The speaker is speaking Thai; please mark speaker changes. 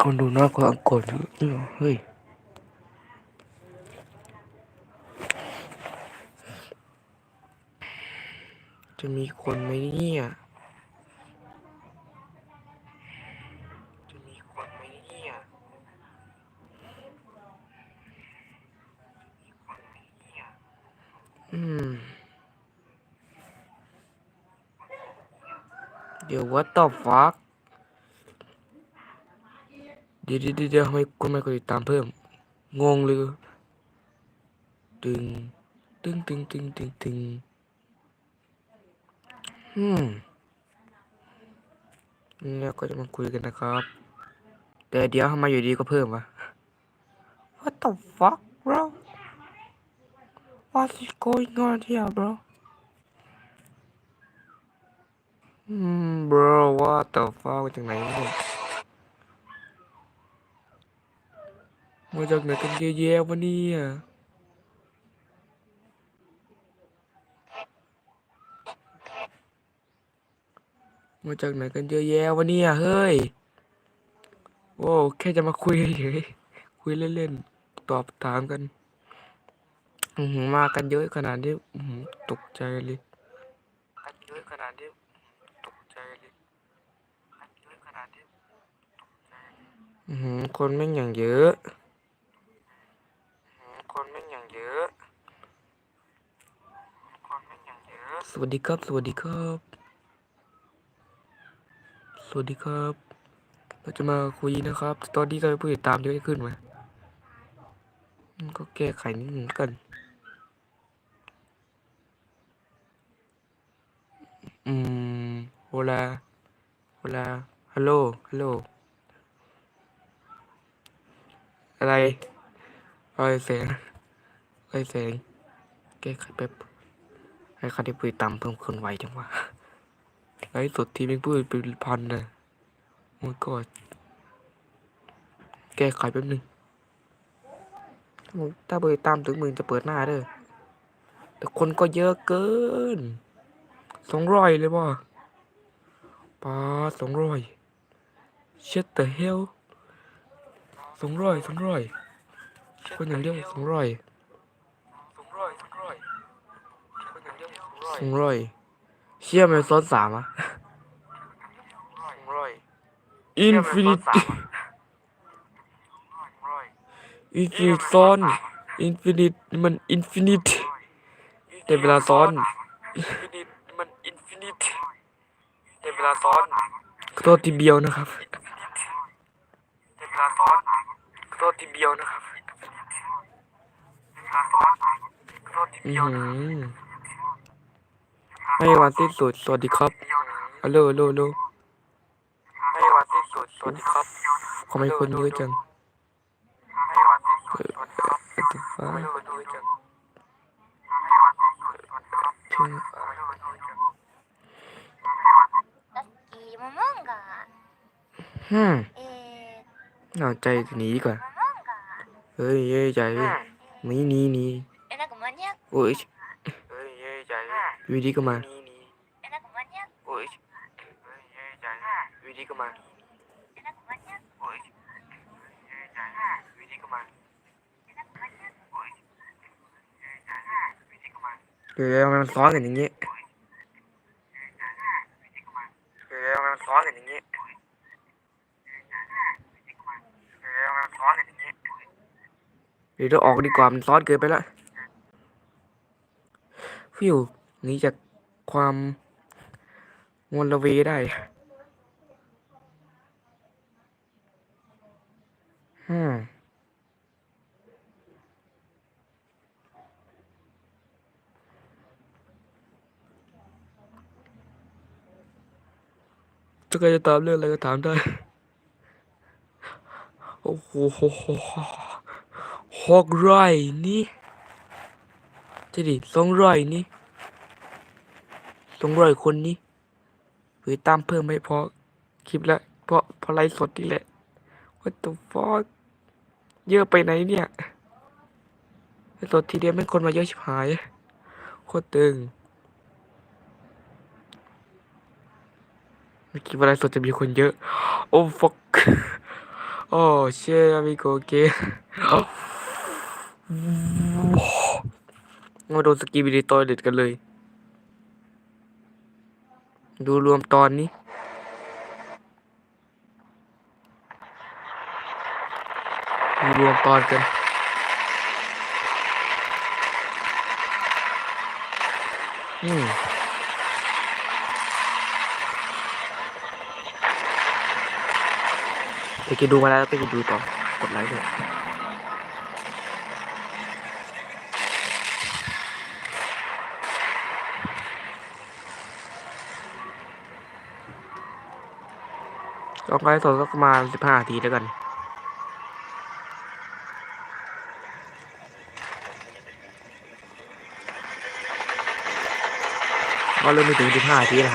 Speaker 1: คนดูน่ากว่าอังกฤษเยอะเฮ้ยจะมีคนไหมเนี่ยจะมีคนไหมเนี่ยอืม เดี๋ยว what the fuck เดี๋ยวเดี๋ยวเดี๋ยวทำไมคุณไม่กดติดตามเพิ่ม งงเลยตึงตึงตึงตึงตึงตึงอืมแล้วก็จะมาคุยกันนะครับ แต่เดี๋ยวทำไมอยู่ดีก็เพิ่มวะ What the fuck bro What is going on here bro อืม bro what the fuck มาจากไหนเนี่ยมาจากไหนกันเยอะแยะวะเนี่ยมาจากไหนกันเยอะแยะวะเนี่ยเฮ้ยโอ้แค่จะมาคุยเฉยคุยเล่นๆ ตอบถามกันมากันเยอะขนาดนี้ตกใจเลยกันเยอะขนาดนี้ คนแม่งอย่างเยอะ คนแม่งอย่างเยอะ คนแม่งอย่างเยอะ สวัสดีครับ สวัสดีครับ สวัสดีครับ เราจะมาคุยนะครับ ตอนนี้เราผู้ติดตามเยอะขึ้นไหมอืมก็แก้ไขนิดหนึ่งกัน อืมโฮลาโฮลา ฮัลโหล ฮัลโหล อะไรอะไรเสียงอะไรเสียงแก้ไขแป๊บให้เขาได้ผู้ติดตามเพิ่มคนไวจังวะไลฟ์สดทีเป็นผู้เป็นพันเลยโอ้ยกอดแก้ไขแป๊บหนึง ถ้าผู้ติดตามถึงหมื่นจะเปิดหน้าเด้อแต่คนก็เยอะเกินสองร้อยเลยว่ะป้าสองร้อย เช็ดแต่เฮลสองร้อยสองร้อยคนอย่างเดียวสองร้อยสองร้อยสองร้อยคนอย่างเดียวสองร้อยเชี่ยมันซ้อนสามอะสองร้อยอินฟินิตอินฟินิตซ้อนอินฟินิตมันอินฟินิตแต่เวลาซ้อนอินฟินิตมันอินฟินิตแต่เวลาซ้อนขอโทษทีเบียวนะครับแต่เวลาฟอสโทษทีเบียวนะครับโทษทีเบียวให้วันที่สุด สวัสดีครับฮัลลฮัลโหลฮัลโหลให้วันที่สุด สวัสดีครับทำไมคนเยอะจังฮึ น่าใจหนีดีกว่าเฮ้ยเย้ใจหนีหนีหนีโอ้ยวีดีก็มาโอ้ยวีดีก็มาโอ้ยวีดีก็มาเดี๋ยวมันซ้อนกันอย่างเงี้ย เดี๋ยวเราออกดีกว่ามันซ้อนเกินไปละฟิวหนีจากความมลเวได้อืมถ้าใครจะตามเรื่องอะไรก็ถามได้ โอ้โห หกร้อยนี่จะดิสองร้อยนี่สองร้อยคนนี่หรือตามเพิ่มไม่พอคลิปละเพราะเพราะไลฟ์สดนี่แหละ What the fuck เยอะไปไหนเนี่ยไลฟ์สดทีเดียวไม่คนมาเยอะชิบหายโคตรตึงไม่คิดว่าไลฟ์สดจะมีคนเยอะ โอ้ฟักโอ้เชี่ยมีโกเก มาโดนสกีบิดีตอยเด็ดกันเลย ดูรวมตอนนี้ ดูรวมตอนกันอืมไปกินดูมาแล้วไปกินดูต่อกดไลค์ด้วย ลองไลฟ์สดสักประมาณสิบห้านาทีแล้วกันก็เริ่มไม่ถึงสิบห้านาทีนะฮะ